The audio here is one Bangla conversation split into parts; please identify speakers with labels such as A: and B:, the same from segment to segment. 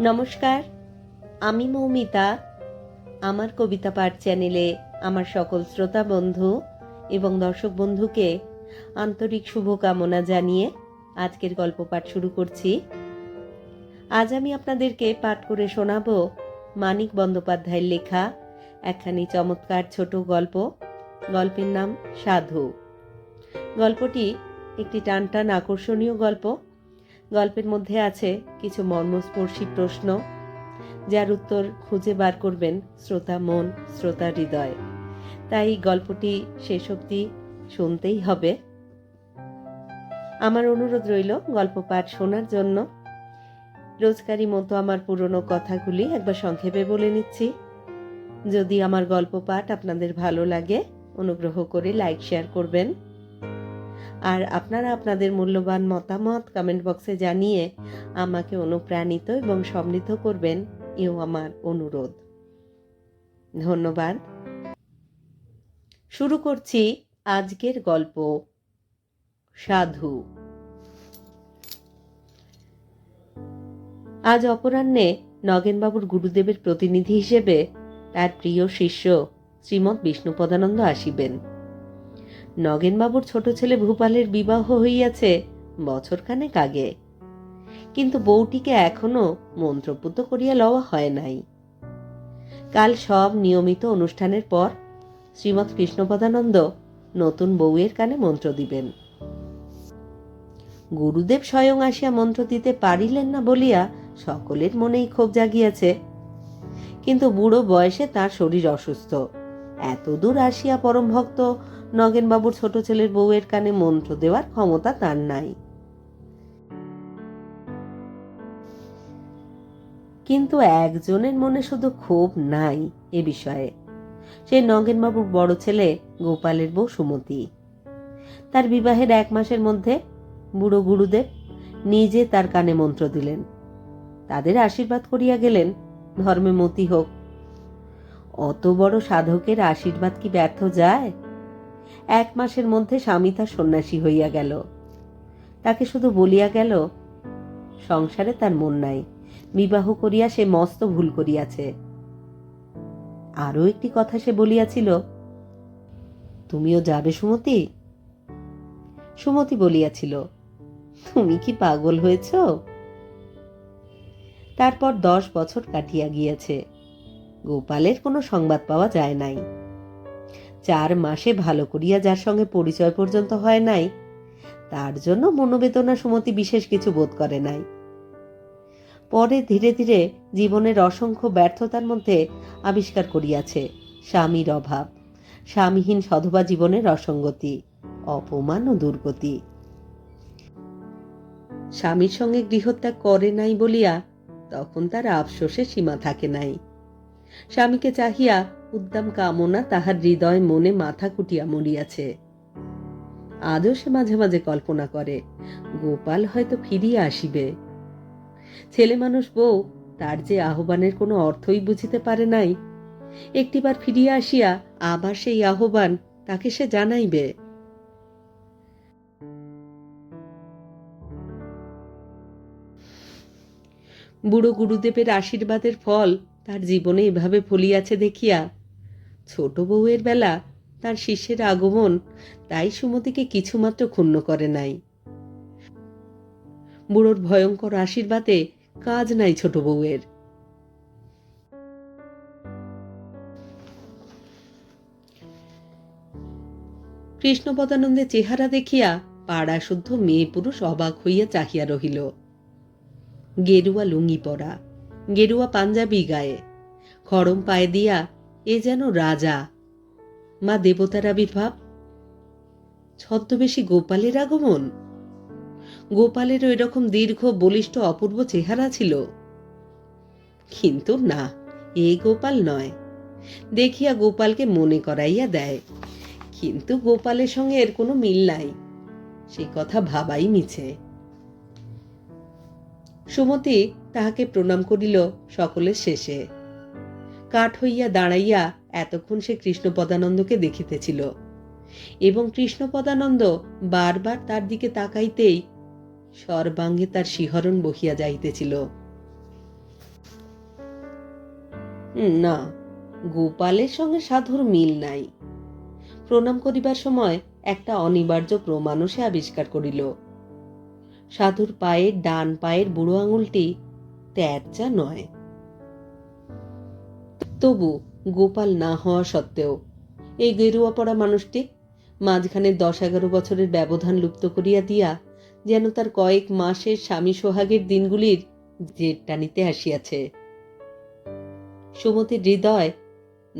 A: নমস্কার, আমি মৌমিতা। আমার কবিতা পাঠ চ্যানেলে আমার সকল শ্রোতা বন্ধু এবং দর্শক বন্ধুকে আন্তরিক শুভকামনা জানিয়ে আজকের গল্প পাঠ শুরু করছি। আজ আমি আপনাদেরকে পাঠ করে শোনাব মানিক বন্দ্যোপাধ্যায়ের লেখা একখানি চমৎকার ছোট গল্প। গল্পের নাম সাধু। গল্পটি একটি টানটান আকর্ষণীয় গল্প। গল্পের মধ্যে আছে কিছু মর্মস্পর্শী প্রশ্ন, যার উত্তর খুঁজে বার করবেন শ্রোতা মন, শ্রোতা হৃদয়। তাই গল্পটি শেষ অবধি শুনতেই হবে। আমার অনুরোধ রইল গল্প পাঠ শোনার জন্য। রোজকারি মতো আমার পুরনো কথাগুলি একবার সংক্ষেপে বলে নিচ্ছি। যদি আমার গল্প পাঠ আপনাদের ভালো লাগে, অনুগ্রহ করে লাইক, শেয়ার করবেন। আর আপনারা আপনাদের মূল্যবান মতামত কমেন্ট বক্সে জানিয়ে আমাকে অনুপ্রাণিত এবং সমৃদ্ধ করবেন এও আমার অনুরোধ। ধন্যবাদ। শুরু করছি আজকের গল্প, সাধু। আজ অপরাহ্নে নগেনবাবুর গুরুদেবের প্রতিনিধি হিসেবে তার প্রিয় শিষ্য শ্রীমৎ বিষ্ণুপদানন্দ আসিবেন। নগেনবাবুর ছোট ছেলে ভূপালের বিবাহ হইয়াছে বছরখানেক আগে। কিন্তু বউটিকে এখনও মন্ত্রপুত করিয়া লওয়া হয় নাই। কাল সব নিয়মিত অনুষ্ঠানের পর শ্রীমৎ কৃষ্ণপদানন্দ নতুন বউয়ের কানে মন্ত্র দিবেন। গুরুদেব স্বয়ং আসিয়া মন্ত্র দিতে পারিলেন না বলিয়া সকলের মনেই ক্ষোভ জাগিয়াছে। কিন্তু বুড়ো বয়সে তার শরীর অসুস্থ। এত দূর আসিয়া পরম ভক্ত নগেনবাবুর ছোট ছেলের বউয়ের কানে মন্ত্র দেওয়ার ক্ষমতা তার নাই। কিন্তু একজনের মনে শুধু ক্ষোভ নাই এ বিষয়ে। সে নগেনবাবুর বড় ছেলে গোপালের বউ সুমতি। তার বিবাহের এক মাসের মধ্যে বুড়ো গুরুদেব নিজে তার কানে মন্ত্র দিলেন। তাদের আশীর্বাদ করিয়া গেলেন, ধর্মে মতি হোক অত বড় সাধকের আশীর্বাদ কি ব্যর্থ যায়? এক মাসের মধ্যে স্বামী তার সন্ন্যাসী হইয়া গেল। তাকে শুধু বলিয়া গেল, সংসারে তার মন নাই, বিবাহ করিয়া সে মস্ত ভুল করিয়াছে। আরও একটি কথা সে বলিয়াছিল, তুমিও যাবে সুমতি? সুমতি বলিয়াছিল, তুমি কি পাগল হয়েছ? তারপর দশ বছর কাটিয়া গিয়াছে। গোপালের কোনো সংবাদ পাওয়া যায় নাই। চার মাসে ভালো করিয়া যার সঙ্গে পরিচয় পর্যন্ত হয় নাই, তার জন্য মনোবেদনা সুমতি বিশেষ কিছু বোধ করে নাই। পরে ধীরে ধীরে জীবনের অসংখ্য ব্যর্থতার মধ্যে আবিষ্কার করিয়াছে স্বামীর অভাব, স্বামীহীন সধবা জীবনের অসঙ্গতি, অপমান ও দুর্গতি। স্বামীর সঙ্গে গৃহত্যাগ করে নাই বলিয়া তখন তার আফসোসে সীমা থাকে নাই। স্বামীকে চাহিয়া উদ্দাম কামনা তাহার হৃদয় মনে মাথা কুটিয়া মরিয়াছে। আজও সে মাঝে মাঝে কল্পনা করে, গোপাল হয়তো ফিরিয়া আসিবে। ছেলে মানুষ বউ, তার যে আহ্বানের কোনো অর্থই বুঝিতে পারে নাই। একটিবার ফিরিয়া আসিয়া আবার সেই আহ্বান তাকে সে জানাইবে। বুড়ো গুরুদেবের আশীর্বাদের ফল তার জীবনে এভাবে ফলিয়াছে দেখিয়া। ছোট বউয়ের বেলা তার শিষ্যের আগমন তাই সুমতিকে কিছুমাত্র ক্ষুণ্ণ করে নাই। বুড়োর ভয়ঙ্কর আশীর্বাদে কাজ নাই ছোট বউয়ের। কৃষ্ণপদানন্দের চেহারা দেখিয়া পাড়া শুদ্ধ মেয়ে পুরুষ অবাক হইয়া চাহিয়া রহিল। গেরুয়া লুঙ্গি পরা। গেরুয়া পাঞ্জাবি গায়ে। খড়ম পায়ে দিয়া এ যেন রাজা। মা দেবতার আবির্ভাব। ছদ্মবেশী গোপালের আগমন। গোপালের ওই রকম দীর্ঘ, বলিষ্ঠ, অপূর্ব চেহারা ছিল। কিন্তু না, এ গোপাল নয়। দেখিয়া গোপালকে মনে করাইয়া দেয়। কিন্তু গোপালের সঙ্গে এর কোনো মিল নাই। সে কথা ভাবাই মিছে। সুমতি তাহাকে প্রণাম করিল সকলের শেষে। কাঠ হইয়া দাঁড়াইয়া এতক্ষণ সে কৃষ্ণপদানন্দকে দেখিতেছিল। এবং কৃষ্ণপদানন্দ বারবার তার দিকে তাকাইতেই সর্বাঙ্গে তার শিহরণ বহিয়া যাইতেছিল। না, গোপালের সঙ্গে সাধুর মিল নাই। প্রণাম করিবার সময় একটা অনিবার্য প্রমাণও সে আবিষ্কার করিল। সাধুর পায়ের ডান পায়ের বুড়ো আঙুলটি তেরচা নয়। তবু গোপাল না হওয়া সত্ত্বেও এই গেরুয়া পড়া মানুষটি মাঝখানে দশ এগারো বছরের ব্যবধান লুপ্ত করিয়া দিয়া যেন তার কয়েক মাসের স্বামী সোহাগের দিনগুলির জেদ টানিতে আসিয়াছে। সুমতির হৃদয়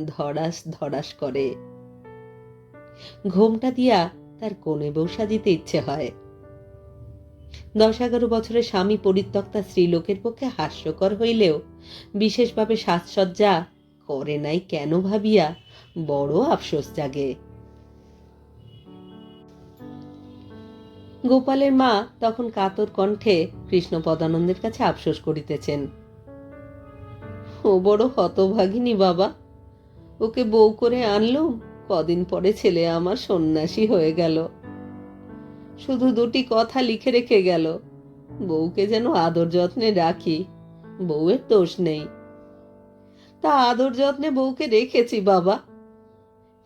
A: ধড়াস ধড়াস করে। ঘোমটা দিয়া তার কোণে বউ সাজিতে ইচ্ছে হয়। দশ এগারো বছরের স্বামী পরিত্যক্তা স্ত্রীলোকের পক্ষে হাস্যকর হইলেও বিশেষভাবে সাজসজ্জা করে নাই কেন ভাবিয়া? বড় আফসোস জাগে। গোপালের মা তখন কাতর কণ্ঠে কৃষ্ণ পদানন্দের কাছে আফসোস করিতেছেন। ও বড় হতভাগিনী বাবা, ওকে বউ করে আনলুম? কদিন পরে ছেলে আমার সন্ন্যাসী হয়ে গেল। শুধু দুটি কথা লিখে রেখে গেল। বউকে যেন আদর যত্নে রাখি, বউয়ের দোষ নেই। তা আদর যত্নে বউকে রেখেছি বাবা,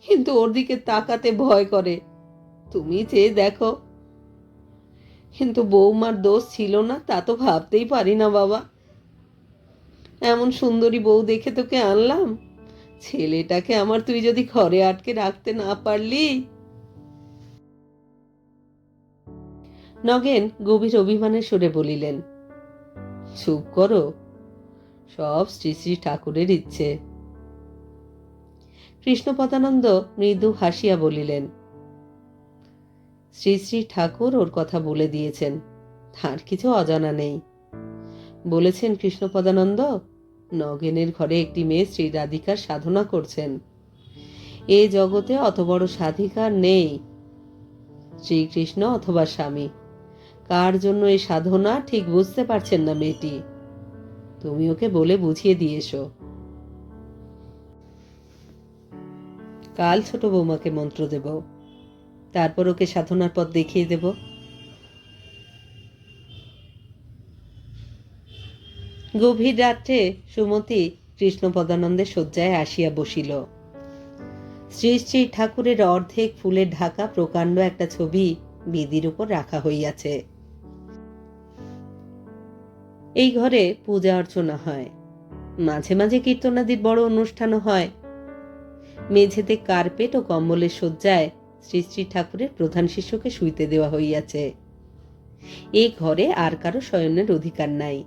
A: কিন্তু ওর দিকে তাকাতে ভয় করে। তুমি চেয়ে দেখো। কিন্তু বৌমার দোষ ছিল না, তা তো ভাবতেই পারি না বাবা। এমন সুন্দরী বউ দেখে তোকে আনলাম? ছেলেটাকে আমার তুই যদি ঘরে আটকে রাখতে না পারলি নগেন গভীর অভিমানের সুরে বলিলেন, চুপ করো, সব শ্রী শ্রী ঠাকুরের ইচ্ছে। কৃষ্ণপদানন্দ মৃদু হাসিয়া বলিলেন, শ্রী শ্রী ঠাকুর ওর কথা বলে দিয়েছেন, তার কিছু অজানা নেই। বলেছেন কৃষ্ণপদানন্দ, নগেনের ঘরে একটি মেয়ে শ্রী রাধিকার সাধনা করছেন। এ জগতে অত বড় সাধিকার নেই। শ্রীকৃষ্ণ অথবা স্বামী কার জন্য এই সাধনা ঠিক বুঝতে পারছেন না মেয়েটি? তুমি ওকে বলে বুঝিয়ে দিয়ে এসো। কাল ছোট বৌমাকে মন্ত্র দেব। তারপর ওকে সাধনার পথ দেখিয়ে দেব। গভীর রাত্রে সুমতি কৃষ্ণপদানন্দের শয্যায় আসিয়া বসিল। শ্রী শ্রী ঠাকুরের অর্ধেক ফুলের ঢাকা প্রকাণ্ড একটা ছবি বেদির উপর রাখা হইয়াছে। এই ঘরে পূজা অর্চনা হয়। মাঝে মাঝে কীর্তনাদির বড় অনুষ্ঠানও হয়। মেঝেতে কার্পেট ও কম্বলের শয্যায় শ্রী শ্রী ঠাকুরের প্রধান শিষ্যকে শুইতে দেওয়া হইয়াছে। এই ঘরে আর কারও শয়নের অধিকার নাই।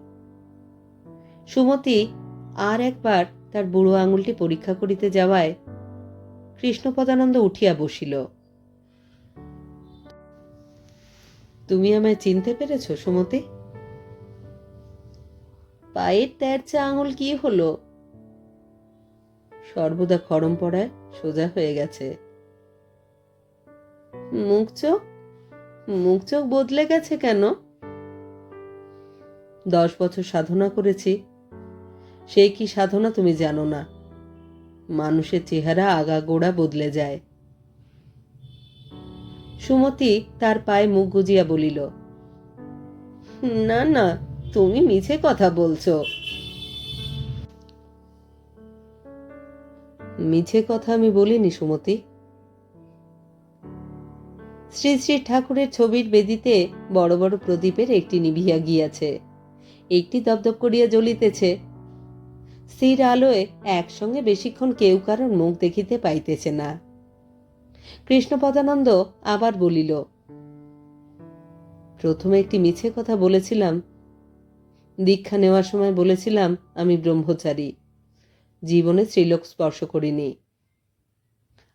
A: সুমতি আর একবার তার বুড়ো আঙুলটি পরীক্ষা করিতে যাওয়ায় কৃষ্ণপদানন্দ উঠিয়া বসিল। তুমি আমায় চিনতে পেরেছ সুমতি? পায়ের তেরচা আঙুল কি হলো? সর্বদা খরম পড়ায় সোজা হয়ে গেছে। মুখ চোখ? মুখ চোখ বদলে গেছে কেন? দশ বছর সাধনা করেছি। সেই কি সাধনা তুমি জানো না? মানুষের চেহারা আগাগোড়া বদলে যায়। সুমতি তার পায়ে মুখ গুজিয়া বলিল, না না তুমি মিছে কথা বলছো। মিছে কথা আমি বলিনি, সুমতি। শ্রী শ্রী ঠাকুরের ছবির বেদিতে বড় বড় প্রদীপের একটি নিভিয়া গিয়াছে। একটি দপদপ করিয়া জ্বলিতেছে। স্থির আলোয় একসঙ্গে বেশিক্ষণ কেউ কারোর মুখ দেখিতে পাইতেছে না। কৃষ্ণপদানন্দ আবার বলিল, প্রথমে একটি মিছে কথা বলেছিলাম দীক্ষা নেওয়ার সময় বলেছিলাম, আমি ব্রহ্মচারী। জীবনে ত্রিলোক স্পর্শ করিনি।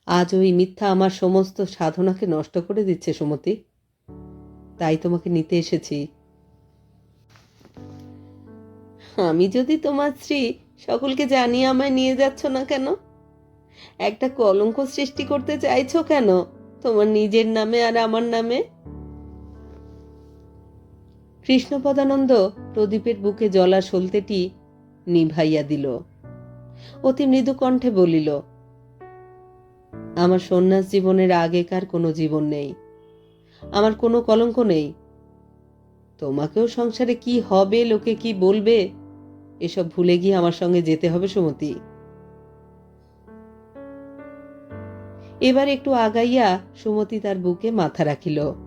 A: আজ ওই মিথ্যা আমার সমস্ত সাধনাকে নষ্ট করে দিচ্ছে, সুমতি। তাই তোমাকে নিতে এসেছি। আমি যদি তোমার স্ত্রী সকলকে জানিয়ে আমায় নিয়ে যাচ্ছ না কেন? একটা কলঙ্ক সৃষ্টি করতে চাইছো কেন? তোমার নিজের নামে আর আমার নামে? কৃষ্ণপদানন্দ প্রদীপের বুকে জলা সলতেটি নিভাইয়া দিল। অতি মৃদু কণ্ঠে বলিল, আমার সন্ন্যাস জীবনের আগেকার কোনো জীবন নেই। আমার কোনো কলঙ্ক নেই। তোমাকেও সংসারে কি হবে, লোকে কি বলবে? এসব ভুলে গিয়ে আমার সঙ্গে যেতে হবে সুমতি। এবার একটু আগাইয়া সুমতি তার বুকে মাথা রাখিল।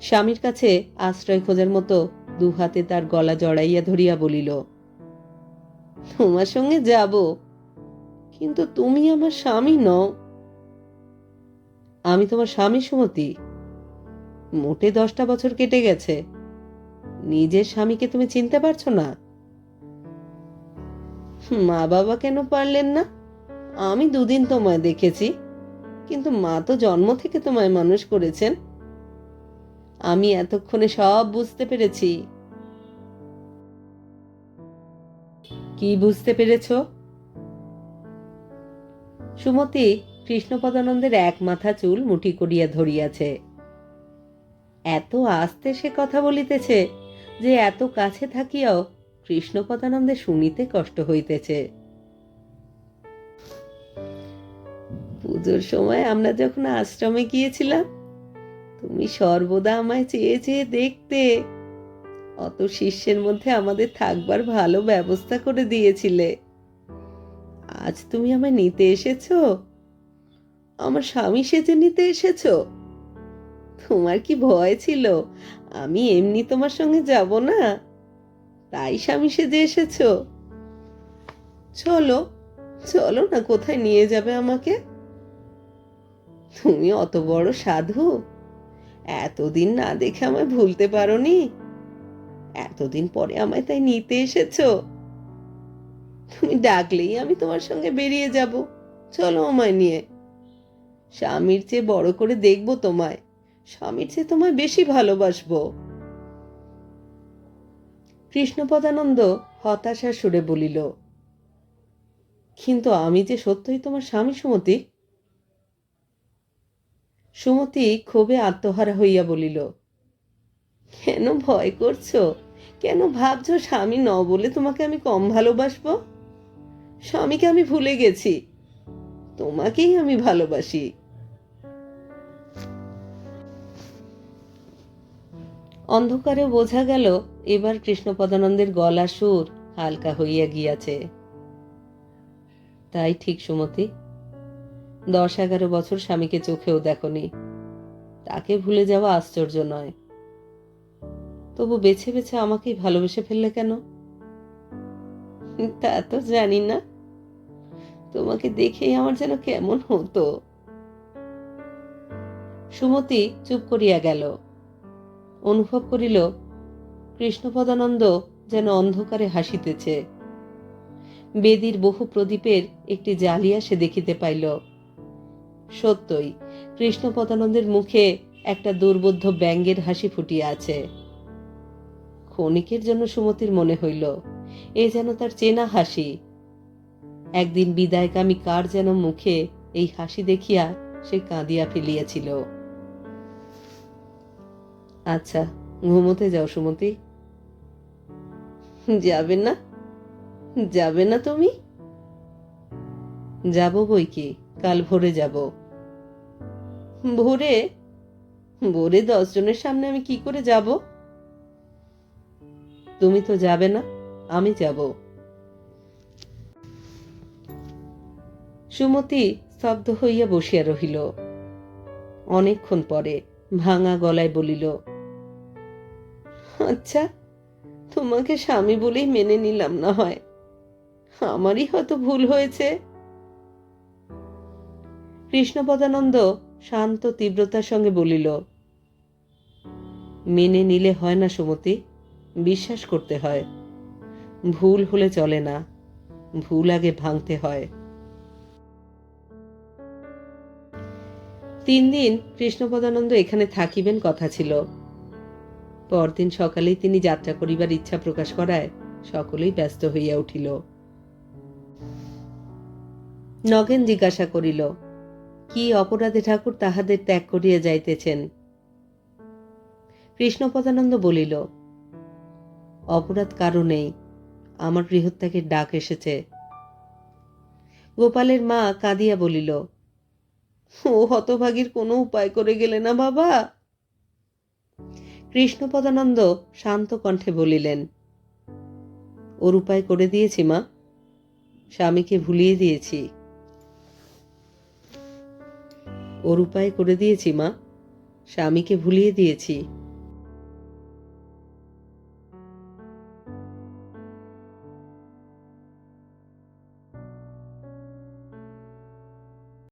A: স্বামীর কাছে আশ্রয় খোঁজার মতো দু হাতে তার গলা জড়াইয়া ধরিয়া বলিল, তোমার সঙ্গে যাব, কিন্তু তুমি আমার স্বামী নও। আমি তোমার স্বামী সুমতি। মোটে দশটা বছর কেটে গেছে। নিজের স্বামীকে তুমি চিনতে পারছ না? মা বাবা কেন পারলেন না? আমি দুদিন তোমায় দেখেছি, কিন্তু মা তো জন্ম থেকে তোমায় মানুষ করেছেন। আমি এতক্ষণে সব বুঝতে পেরেছি। কি বুঝতে পেরেছ? সুমতি কৃষ্ণপদানন্দের এক মাথা চুল মুঠি করিয়া ধরিয়াছে। এত আস্তে সে কথা বলিতেছে যে এত কাছে থাকিয়াও কৃষ্ণপদানন্দে শুনিতে কষ্ট হইতেছে। পুজোর সময় আমরা যখন আশ্রমে গিয়েছিলাম তুমি সর্বদা আমায় চেয়ে চেয়ে দেখতে। অত শিষ্যের মধ্যে আমাদের থাকবার ভালো ব্যবস্থা করে দিয়েছিলে। আজ তুমি আমায় নিতে এসেছ? আমার স্বামী সেজে নিতে এসেছ? তোমার কি ভয় ছিল? আমি এমনি তোমার সঙ্গে যাব না? তাই স্বামী সেজে এসেছ? চলো চলো না, কোথায় নিয়ে যাবে আমাকে? তুমি অত বড় সাধু। এতদিন না দেখে আমায় ভুলতে পারোনি? এতদিন পরে আমায় তাই নিতে এসেছ? তুমি ডাকলেই আমি তোমার সঙ্গে বেরিয়ে যাব। চলো আমায় নিয়ে। স্বামীর চেয়ে বড় করে দেখব তোমায়। স্বামীর চেয়ে তোমায় বেশি ভালোবাসবো। কৃষ্ণপদানন্দ হতাশার সুরে বলিল, কিন্তু আমি যে সত্যই তোমার স্বামী সুমতি সুমতি ক্ষোভে আত্মহারা হইয়া বলিল, কেন ভয় করছ? কেন ভাবছ স্বামী ন বলে তোমাকে আমি কম ভালোবাসবো? স্বামীকে আমি ভুলে গেছি, তোমাকেই আমি ভালোবাসি। অন্ধকারে বোঝা গেল, এবার কৃষ্ণপদানন্দের গলা সুর হালকা হইয়া গিয়াছে। তাই ঠিক সুমতি দশ এগারো বছর স্বামীকে চোখেও দেখনি। তাকে ভুলে যাওয়া আশ্চর্য নয়। তবু বেছে বেছে আমাকেই ভালোবেসে ফেললে কেন? তা তো জানি না। তোমাকে দেখেই আমার যেন কেমন হতো। সুমতি চুপ করিয়া গেল। অনুভব করিল, কৃষ্ণপদানন্দ যেন অন্ধকারে হাসিতেছে। বেদির বহু প্রদীপের একটি জালিয়া সে দেখিতে পাইল। সত্যই, কৃষ্ণপদানন্দের মুখে একটা দুর্বোধ্য ব্যঙ্গের হাসি ফুটিয়া আছে। ক্ষণিকের জন্য সুমতির মনে হইল, এ যেন তার চেনা হাসি। একদিন বিদায়কামী কার যেন মুখে এই হাসি দেখিয়া সে কাঁদিয়া ফেলিয়াছিল। আচ্ছা ঘুমোতে যাও সুমতি। যাবে না? যাবে না তুমি? যাব বই কি? কাল ভোরে যাব। ভোরে? ভোরে দশ জনের সামনে আমি কি করে যাব? তুমি তো যাবে না, আমি যাব। সুমতি স্তব্ধ হইয়া বসিয়া রহিল। অনেকক্ষণ পরে ভাঙা গলায় বলিল আচ্ছা তোমাকে স্বামী বলেই মেনে নিলাম না হয়। আমারই হয়তো ভুল হয়েছে। কৃষ্ণপদানন্দ শান্ত তীব্রতার সঙ্গে বলিল, মেনে নিলে হয় না সুমতি, বিশ্বাস করতে হয়। ভুল হলে চলে না, ভুল আগে ভাঙতে হয়। তিন দিন কৃষ্ণপদানন্দ এখানে থাকিবেন কথা ছিল। পরদিন সকালেই তিনি যাত্রা করিবার ইচ্ছা প্রকাশ করায় সকলেই ব্যস্ত হইয়া উঠিল। নগেন জিজ্ঞাসা করিল কি অপরাধে ঠাকুর তাহাদের ত্যাগ করিয়া যাইতেছেন? কৃষ্ণপদানন্দ বলিল, অপরাধ কারও নেই, আমার গৃহত্যাগের ডাক এসেছে। গোপালের মা কাঁদিয়া বলিল, ও হতভাগীর কোনো উপায় করে গেলে না বাবা? কৃষ্ণপদানন্দ শান্ত কণ্ঠে বলিলেন, ওর উপায় করে দিয়েছি মা। স্বামীকে ভুলিয়ে দিয়েছি। ওর উপায় করে দিয়েছি মা। স্বামীকে ভুলিয়ে দিয়েছি।